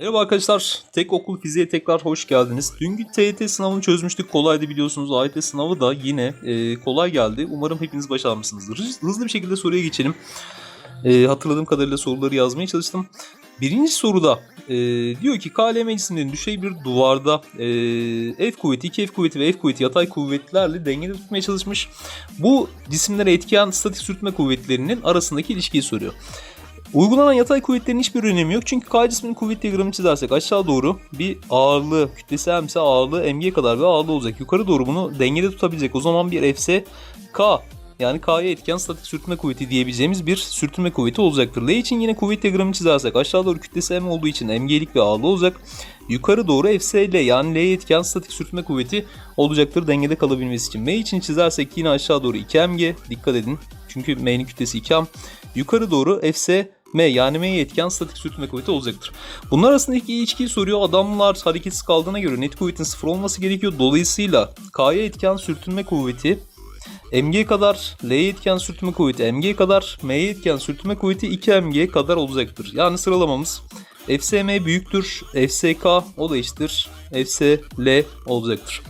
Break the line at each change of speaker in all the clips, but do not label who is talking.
Merhaba arkadaşlar. Tek okul fiziğe tekrar hoş geldiniz. Dünkü TYT sınavını çözmüştük. Kolaydı biliyorsunuz. AYT sınavı da yine e, kolay geldi. Umarım hepiniz başarmışsınızdır. Hız- Hızlı bir şekilde soruya geçelim. E, hatırladığım kadarıyla soruları yazmaya çalıştım. Birinci soruda e, diyor ki KLM cisimlerin düşey bir duvarda e, F kuvveti, 2 F kuvveti ve F kuvveti yatay kuvvetlerle dengede tutmaya çalışmış. Bu cisimlere etkileyen statik sürtme kuvvetlerinin arasındaki ilişkiyi soruyor. Uygulanan yatay kuvvetlerin hiçbir önemi yok. Çünkü K cisminin kuvvet diyagramını çizersek aşağı doğru bir ağırlığı, kütlesi mse ağırlığı mg kadar bir ağırlığı olacak. Yukarı doğru bunu dengede tutabilecek. O zaman bir fs k yani K'ya etken statik sürtünme kuvveti diyebileceğimiz bir sürtünme kuvveti olacaktır. L için yine kuvvet diyagramını çizersek aşağı doğru kütlesi m olduğu için mg'lik bir ağırlığı olacak. Yukarı doğru fsl yani L'ye etken statik sürtünme kuvveti olacaktır dengede kalabilmesi için. M için çizersek yine aşağı doğru 2mg dikkat edin. Çünkü M'nin kütlesi 2m. Yukarı doğru fs M yani M'ye etken statik sürtünme kuvveti olacaktır. Bunlar arasındaki ilişkiyi soruyor. Adamlar hareketsiz kaldığına göre net kuvvetin sıfır olması gerekiyor. Dolayısıyla K'ya etken sürtünme kuvveti mg kadar, L'ye etken sürtünme kuvveti mg kadar, M'ye etken sürtünme kuvveti 2mg kadar olacaktır. Yani sıralamamız FSM büyüktür, FSK o da eşittir, FSL olacaktır.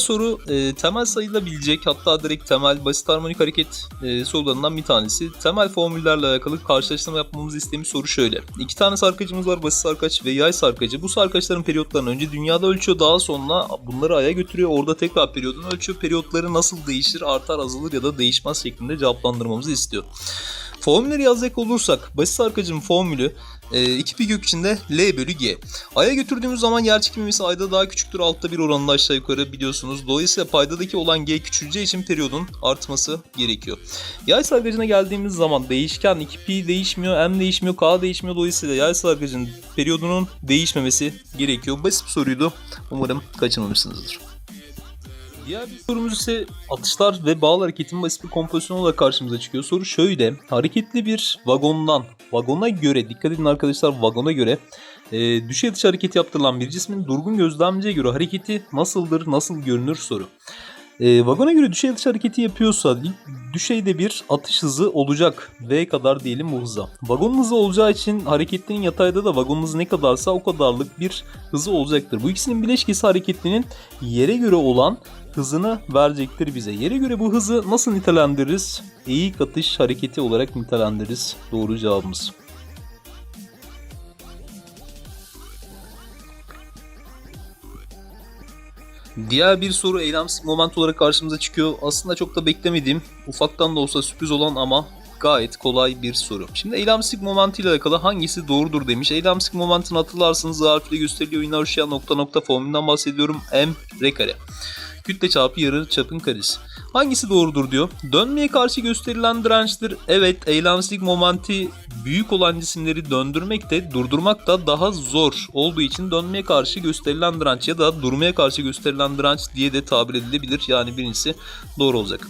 Soru e, temel sayılabilecek hatta direkt temel basit harmonik hareket e, sorularından bir tanesi. Temel formüllerle alakalı karşılaştırma yapmamızı istemiş soru şöyle. İki tane sarkacımız var basit sarkaç ve yay sarkacı. Bu sarkaçların periyotlarını önce dünyada ölçüyor daha sonra bunları aya götürüyor. Orada tekrar periyodunu ölçüyor. Periyotları nasıl değişir artar azalır ya da değişmez şeklinde cevaplandırmamızı istiyor. Formülleri yazacak olursak basit sarkacın formülü e, 2 pi kök içinde L bölü G. Ay'a götürdüğümüz zaman yer çekimimiz ayda daha küçüktür. Altta bir oranında aşağı yukarı biliyorsunuz. Dolayısıyla paydadaki olan G küçüleceği için periyodun artması gerekiyor. Yay sarkacına geldiğimiz zaman değişken 2 pi değişmiyor, M değişmiyor, K değişmiyor. Dolayısıyla yay sarkacının periyodunun değişmemesi gerekiyor. Basit bir soruydu. Umarım kaçırmamışsınızdır. Diğer bir sorumuz ise atışlar ve bağlı hareketin basit bir kompozisyon olarak karşımıza çıkıyor. Soru şöyle. Hareketli bir vagondan, vagona göre, dikkat edin arkadaşlar vagona göre e, düşey atış hareketi yaptırılan bir cismin durgun gözlemciye göre hareketi nasıldır, nasıl görünür soru. E, vagona göre düşey atış hareketi yapıyorsa düşeyde bir atış hızı olacak. V kadar diyelim bu hıza. Vagonun hızı olacağı için hareketlinin yatayda da vagonun hızı ne kadarsa o kadarlık bir hızı olacaktır. Bu ikisinin bileşkesi hareketlinin yere göre olan hızını verecektir bize. Yere göre bu hızı nasıl nitelendiririz? Eğik atış hareketi olarak nitelendiririz. Doğru cevabımız. Diğer bir soru eylemsizlik moment olarak karşımıza çıkıyor. Aslında çok da beklemediğim, ufaktan da olsa sürpriz olan ama gayet kolay bir soru. Şimdi eylemsizlik momenti ile alakalı hangisi doğrudur demiş. Eylemsizlik momentini hatırlarsanız harfiyle gösteriliyor. Inertia nokta nokta formülünden bahsediyorum. M r kare. Kütle çarpı yarı çapın karesi. Hangisi doğrudur diyor. Dönmeye karşı gösterilen dirençtir. Evet eylemsizlik momenti büyük olan cisimleri döndürmek de durdurmak da daha zor olduğu için dönmeye karşı gösterilen direnç ya da durmaya karşı gösterilen direnç diye de tabir edilebilir. Yani birincisi doğru olacak.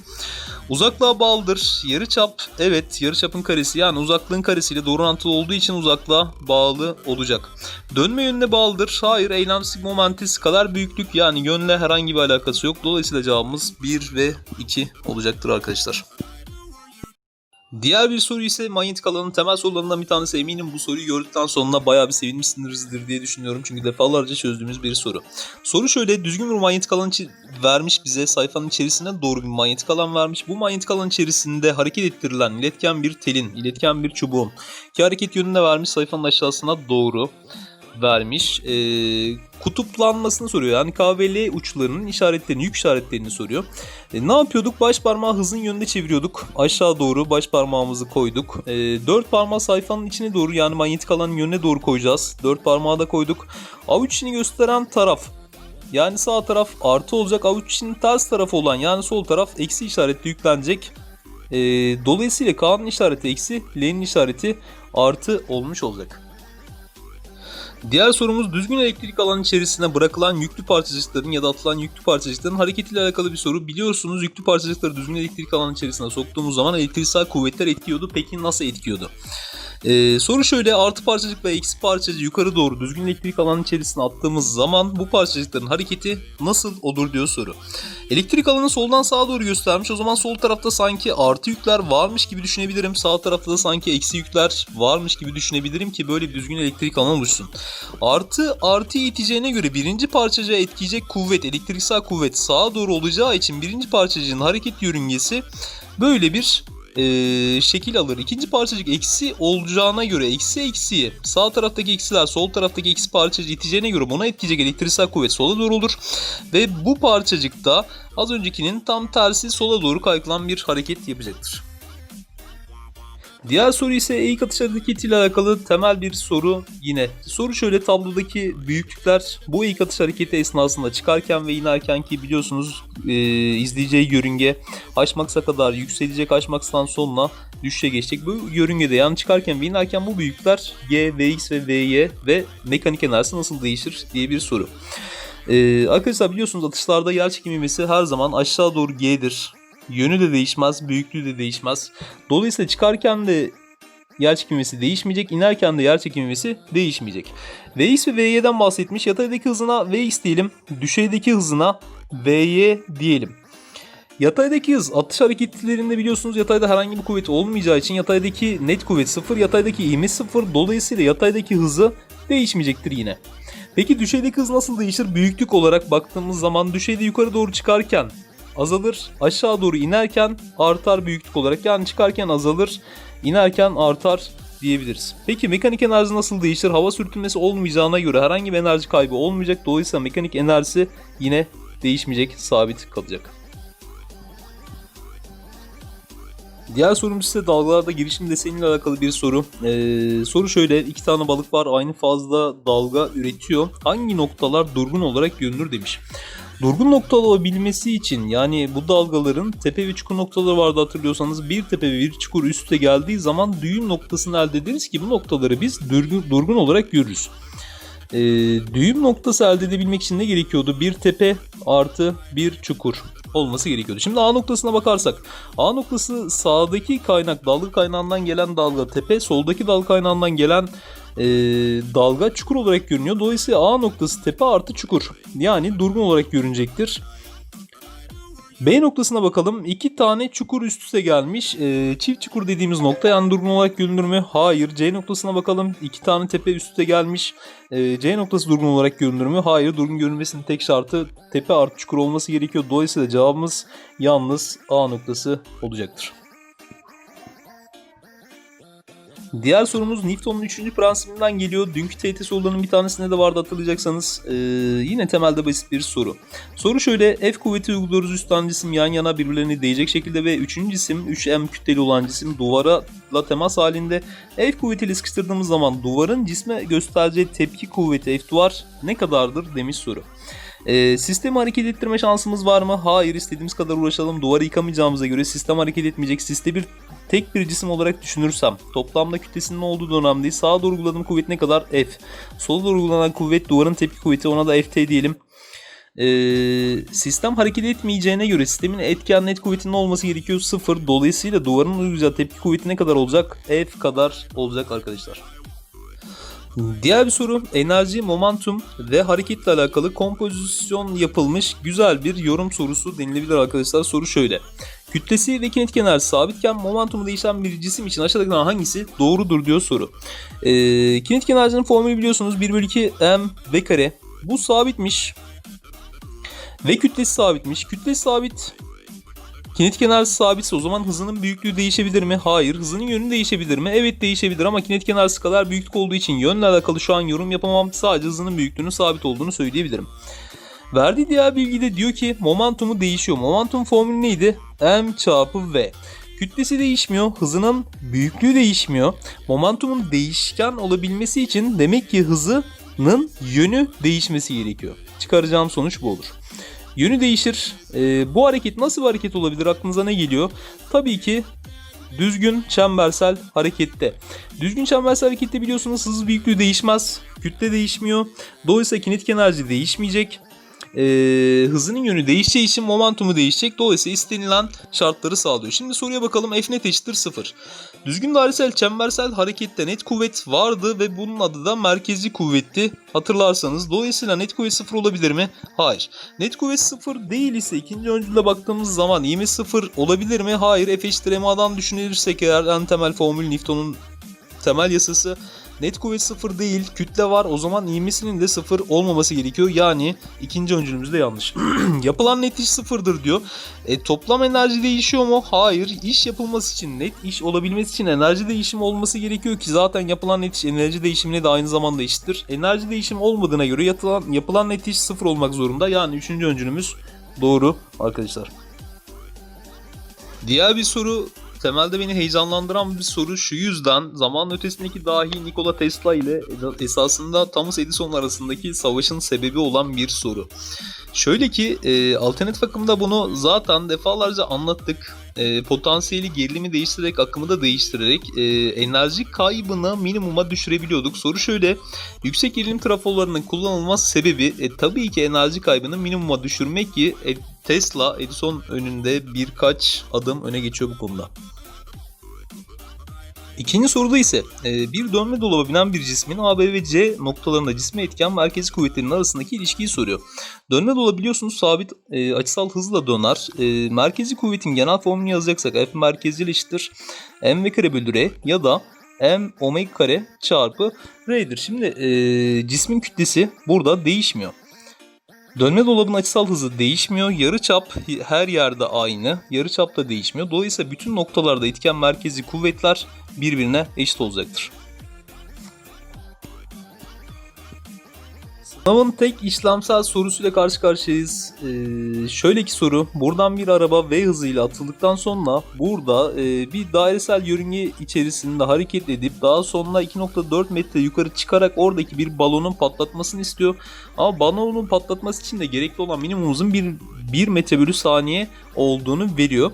Uzaklığa bağlıdır. Yarıçap evet yarıçapın karesi yani uzaklığın karesiyle doğru orantılı olduğu için uzaklığa bağlı olacak. Dönme yönüne bağlıdır. Hayır eylemsizlik momentis kadar büyüklük yani yönle herhangi bir alakası yok. Dolayısıyla cevabımız 1 ve 2 olacaktır arkadaşlar. Diğer bir soru ise manyetik alanın temel sorularından bir tanesi. Eminim bu soruyu gördükten sonra bayağı bir sevinmişsinizdir diye düşünüyorum. Çünkü defalarca çözdüğümüz bir soru. Soru şöyle düzgün bir manyetik alan vermiş bize sayfanın içerisine doğru bir manyetik alan vermiş. Bu manyetik alan içerisinde hareket ettirilen iletken bir telin, iletken bir çubuğun ki hareket yönünde vermiş sayfanın aşağısına doğru vermiş. Ee, kutuplanmasını soruyor. Yani K ve L uçlarının işaretlerini, yük işaretlerini soruyor. E, ne yapıyorduk? Baş parmağı hızın yönünde çeviriyorduk. Aşağı doğru baş parmağımızı koyduk. E, dört parmağı sayfanın içine doğru yani manyetik alanın yönüne doğru koyacağız. Dört parmağı da koyduk. Avuç içini gösteren taraf yani sağ taraf artı olacak. Avuç içinin ters tarafı olan yani sol taraf eksi işaretli yüklenecek. E, dolayısıyla K'nın işareti eksi, L'nin işareti artı olmuş olacak. Diğer sorumuz düzgün elektrik alanı içerisine bırakılan yüklü parçacıkların ya da atılan yüklü parçacıkların hareketiyle alakalı bir soru. Biliyorsunuz yüklü parçacıkları düzgün elektrik alanı içerisine soktuğumuz zaman elektriksel kuvvetler etkiyordu. Peki nasıl etkiyordu? Ee, soru şöyle artı parçacık ve eksi parçacık yukarı doğru düzgün elektrik alanı içerisine attığımız zaman bu parçacıkların hareketi nasıl olur diyor soru. Elektrik alanı soldan sağa doğru göstermiş. O zaman sol tarafta sanki artı yükler varmış gibi düşünebilirim. Sağ tarafta da sanki eksi yükler varmış gibi düşünebilirim ki böyle bir düzgün elektrik alanı oluşsun. Artı artı iteceğine göre birinci parçacığa etkileyecek kuvvet, elektriksel kuvvet sağa doğru olacağı için birinci parçacığın hareket yörüngesi böyle bir e, şekil alır. İkinci parçacık eksi olacağına göre eksi eksiye sağ taraftaki eksiler sol taraftaki eksi parçacığı iteceğine göre buna etkileyecek elektriksel kuvvet sola doğru olur. Ve bu parçacıkta az öncekinin tam tersi sola doğru kaykılan bir hareket yapacaktır. Diğer soru ise eğik atış hareketi ile alakalı temel bir soru yine. Soru şöyle tablodaki büyüklükler bu eğik atış hareketi esnasında çıkarken ve inerken ki biliyorsunuz e, izleyeceği yörünge Haşmaksa kadar yükselecek Haşmaks'tan sonuna düşüşe geçecek. Bu yörüngede yani çıkarken ve inerken bu büyüklükler G, Vx ve Vy ve mekanik enerjisi nasıl değişir diye bir soru. Ee, arkadaşlar biliyorsunuz atışlarda yer çekimi her zaman aşağı doğru G'dir. Yönü de değişmez, büyüklüğü de değişmez. Dolayısıyla çıkarken de yer çekim ivmesi değişmeyecek, inerken de yer çekim ivmesi değişmeyecek. Vx ve Vy'den bahsetmiş. Yataydaki hızına Vx diyelim, düşeydeki hızına Vy diyelim. Yataydaki hız atış hareketlerinde biliyorsunuz yatayda herhangi bir kuvvet olmayacağı için yataydaki net kuvvet sıfır, yataydaki ivme sıfır. Dolayısıyla yataydaki hızı değişmeyecektir yine. Peki düşeydeki hız nasıl değişir? Büyüklük olarak baktığımız zaman düşeyde yukarı doğru çıkarken azalır, aşağı doğru inerken artar büyüklük olarak. Yani çıkarken azalır, inerken artar diyebiliriz. Peki mekanik enerji nasıl değişir? Hava sürtünmesi olmayacağına göre herhangi bir enerji kaybı olmayacak. Dolayısıyla mekanik enerjisi yine değişmeyecek, sabit kalacak. Diğer sorumuz ise dalgalarda girişim deseniyle alakalı bir soru. Ee, soru şöyle, iki tane balık var aynı fazla dalga üretiyor. Hangi noktalar durgun olarak görünür demiş. Durgun nokta olabilmesi için yani bu dalgaların tepe ve çukur noktaları vardı hatırlıyorsanız bir tepe ve bir çukur üste geldiği zaman düğüm noktasını elde ederiz ki bu noktaları biz durgun, durgun olarak görürüz. Ee, düğüm noktası elde edebilmek için ne gerekiyordu? Bir tepe artı bir çukur olması gerekiyordu. Şimdi A noktasına bakarsak A noktası sağdaki kaynak dalga kaynağından gelen dalga tepe soldaki dalga kaynağından gelen e, dalga çukur olarak görünüyor. Dolayısıyla A noktası tepe artı çukur yani durgun olarak görünecektir. B noktasına bakalım. İki tane çukur üst üste gelmiş. Ee, çift çukur dediğimiz nokta yani durgun olarak görünür mü? Hayır. C noktasına bakalım. İki tane tepe üst üste gelmiş. Ee, C noktası durgun olarak görünür mü? Hayır. Durgun görünmesinin tek şartı tepe artı çukur olması gerekiyor. Dolayısıyla cevabımız yalnız A noktası olacaktır. Diğer sorumuz Newton'un 3. prensibinden geliyor. Dünkü TYT sorularının bir tanesinde de vardı hatırlayacaksanız. Ee, yine temelde basit bir soru. Soru şöyle. F kuvveti uyguluyoruz üstten cisim yan yana birbirlerine değecek şekilde ve 3. cisim 3M kütleli olan cisim duvara temas halinde. F kuvvetiyle sıkıştırdığımız zaman duvarın cisme göstereceği tepki kuvveti F duvar ne kadardır demiş soru. Ee, sistemi hareket ettirme şansımız var mı? Hayır istediğimiz kadar uğraşalım. Duvarı yıkamayacağımıza göre sistem hareket etmeyecek. Siste bir tek bir cisim olarak düşünürsem toplamda kütlesinin olduğu dönemde sağa doğru uyguladığım kuvvet ne kadar? F. Sola doğru uygulanan kuvvet duvarın tepki kuvveti ona da Ft diyelim. Ee, sistem hareket etmeyeceğine göre sistemin etken net kuvvetinin olması gerekiyor 0. Dolayısıyla duvarın uygulayacağı tepki kuvveti ne kadar olacak? F kadar olacak arkadaşlar. Diğer bir soru enerji, momentum ve hareketle alakalı kompozisyon yapılmış güzel bir yorum sorusu denilebilir arkadaşlar. Soru şöyle. Kütlesi ve kinetik enerjisi sabitken momentumu değişen bir cisim için aşağıdakilerden hangisi doğrudur diyor soru. Ee, kinetik enerjinin formülü biliyorsunuz 1 bölü 2 m v kare. Bu sabitmiş. Ve kütlesi sabitmiş. Kütlesi sabit Kinetik enerjisi sabitse o zaman hızının büyüklüğü değişebilir mi? Hayır. Hızının yönü değişebilir mi? Evet değişebilir ama kinetik enerjisi kadar büyüklük olduğu için yönle alakalı şu an yorum yapamam. Sadece hızının büyüklüğünün sabit olduğunu söyleyebilirim. Verdiği diğer bilgide diyor ki momentumu değişiyor. Momentum formülü neydi? M çarpı V. Kütlesi değişmiyor, hızının büyüklüğü değişmiyor. Momentumun değişken olabilmesi için demek ki hızının yönü değişmesi gerekiyor. Çıkaracağım sonuç bu olur. Yönü değişir. Ee, bu hareket nasıl bir hareket olabilir? Aklınıza ne geliyor? Tabii ki düzgün çembersel harekette. Düzgün çembersel harekette biliyorsunuz hız büyüklüğü değişmez. Kütle değişmiyor. Dolayısıyla kinetik enerji değişmeyecek. E, hızının yönü değişeceği için momentumu değişecek. Dolayısıyla istenilen şartları sağlıyor. Şimdi soruya bakalım F net eşittir 0. Düzgün dairesel çembersel harekette net kuvvet vardı ve bunun adı da merkezi kuvvetti hatırlarsanız. Dolayısıyla net kuvvet 0 olabilir mi? Hayır. Net kuvvet 0 değil ise ikinci öncülde baktığımız zaman ivme 0 olabilir mi? Hayır. F eşittir MA'dan düşünürsek eğer en temel formül Newton'un temel yasası net kuvvet 0 değil kütle var o zaman ivmesinin de 0 olmaması gerekiyor yani ikinci öncülümüz de yanlış. Yapılan net iş sıfırdır diyor. E, toplam enerji değişiyor mu? Hayır. İş yapılması için net iş olabilmesi için enerji değişimi olması gerekiyor ki zaten yapılan net iş enerji değişimine de aynı zamanda eşittir. Enerji değişimi olmadığına göre yapılan, yapılan net iş sıfır olmak zorunda yani üçüncü öncülümüz doğru arkadaşlar. Diğer bir soru temelde beni heyecanlandıran bir soru şu yüzden zaman ötesindeki dahi Nikola Tesla ile esasında Thomas Edison arasındaki savaşın sebebi olan bir soru. Şöyle ki e, alternatif akımda bunu zaten defalarca anlattık. E, potansiyeli gerilimi değiştirerek akımı da değiştirerek e, enerji kaybını minimuma düşürebiliyorduk. Soru şöyle yüksek gerilim trafolarının kullanılmaz sebebi e, tabii ki enerji kaybını minimuma düşürmek ki e, Tesla Edison önünde birkaç adım öne geçiyor bu konuda. İkinci soruda ise e, bir dönme dolaba binen bir cismin A, B ve C noktalarında cisme etken merkezi kuvvetlerin arasındaki ilişkiyi soruyor. Dönme dolabı biliyorsunuz sabit e, açısal hızla döner. E, merkezi kuvvetin genel formülünü yazacaksak F merkezcil eşittir M v kare bölü R ya da M omega kare çarpı R'dir. Şimdi cismin kütlesi burada değişmiyor. Dönme dolabının açısal hızı değişmiyor. Yarıçap her yerde aynı. Yarıçap da değişmiyor. Dolayısıyla bütün noktalarda etken merkezi kuvvetler birbirine eşit olacaktır. Sınavın tek işlemsel sorusuyla karşı karşıyayız. Ee, şöyle ki soru. Buradan bir araba V hızıyla atıldıktan sonra burada e, bir dairesel yörünge içerisinde hareket edip daha sonra 2.4 metre yukarı çıkarak oradaki bir balonun patlatmasını istiyor. Ama balonun patlatması için de gerekli olan minimum hızın 1, 1 metre bölü saniye olduğunu veriyor.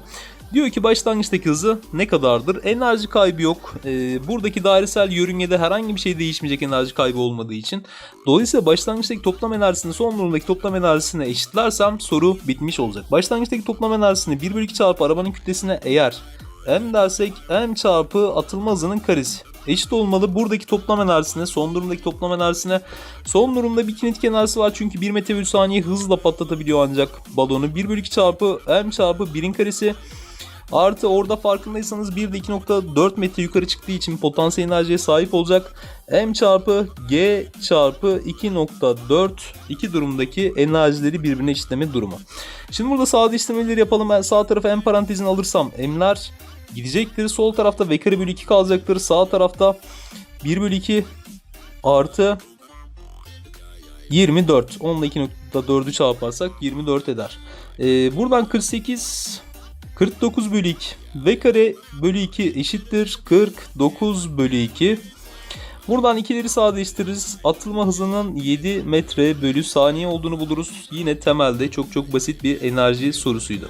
Diyor ki başlangıçtaki hızı ne kadardır? Enerji kaybı yok. Ee, buradaki dairesel yörüngede herhangi bir şey değişmeyecek enerji kaybı olmadığı için. Dolayısıyla başlangıçtaki toplam enerjisini son durumdaki toplam enerjisine eşitlersem soru bitmiş olacak. Başlangıçtaki toplam enerjisini 1 bölü 2 çarpı arabanın kütlesine eğer m dersek m çarpı atılma hızının karesi eşit olmalı. Buradaki toplam enerjisine, son durumdaki toplam enerjisine. Son durumda bir kinetik enerjisi var çünkü 1 metre bölü saniye hızla patlatabiliyor ancak balonu. 1 bölü 2 çarpı m çarpı 1'in karesi Artı orada farkındaysanız bir de 2.4 metre yukarı çıktığı için potansiyel enerjiye sahip olacak. M çarpı G çarpı 2.4 iki durumdaki enerjileri birbirine eşitleme durumu. Şimdi burada sağda işlemeleri yapalım. Ben sağ tarafa M parantezini alırsam M'ler gidecektir. Sol tarafta V kare bölü 2 kalacaktır. Sağ tarafta 1 bölü 2 artı 24. Onunla 2.4'ü çarparsak 24 eder. Ee, buradan 48 49 bölü 2 v kare bölü 2 eşittir 49 bölü 2. Buradan ikileri sadeleştiririz. Atılma hızının 7 metre bölü saniye olduğunu buluruz. Yine temelde çok çok basit bir enerji sorusuydu.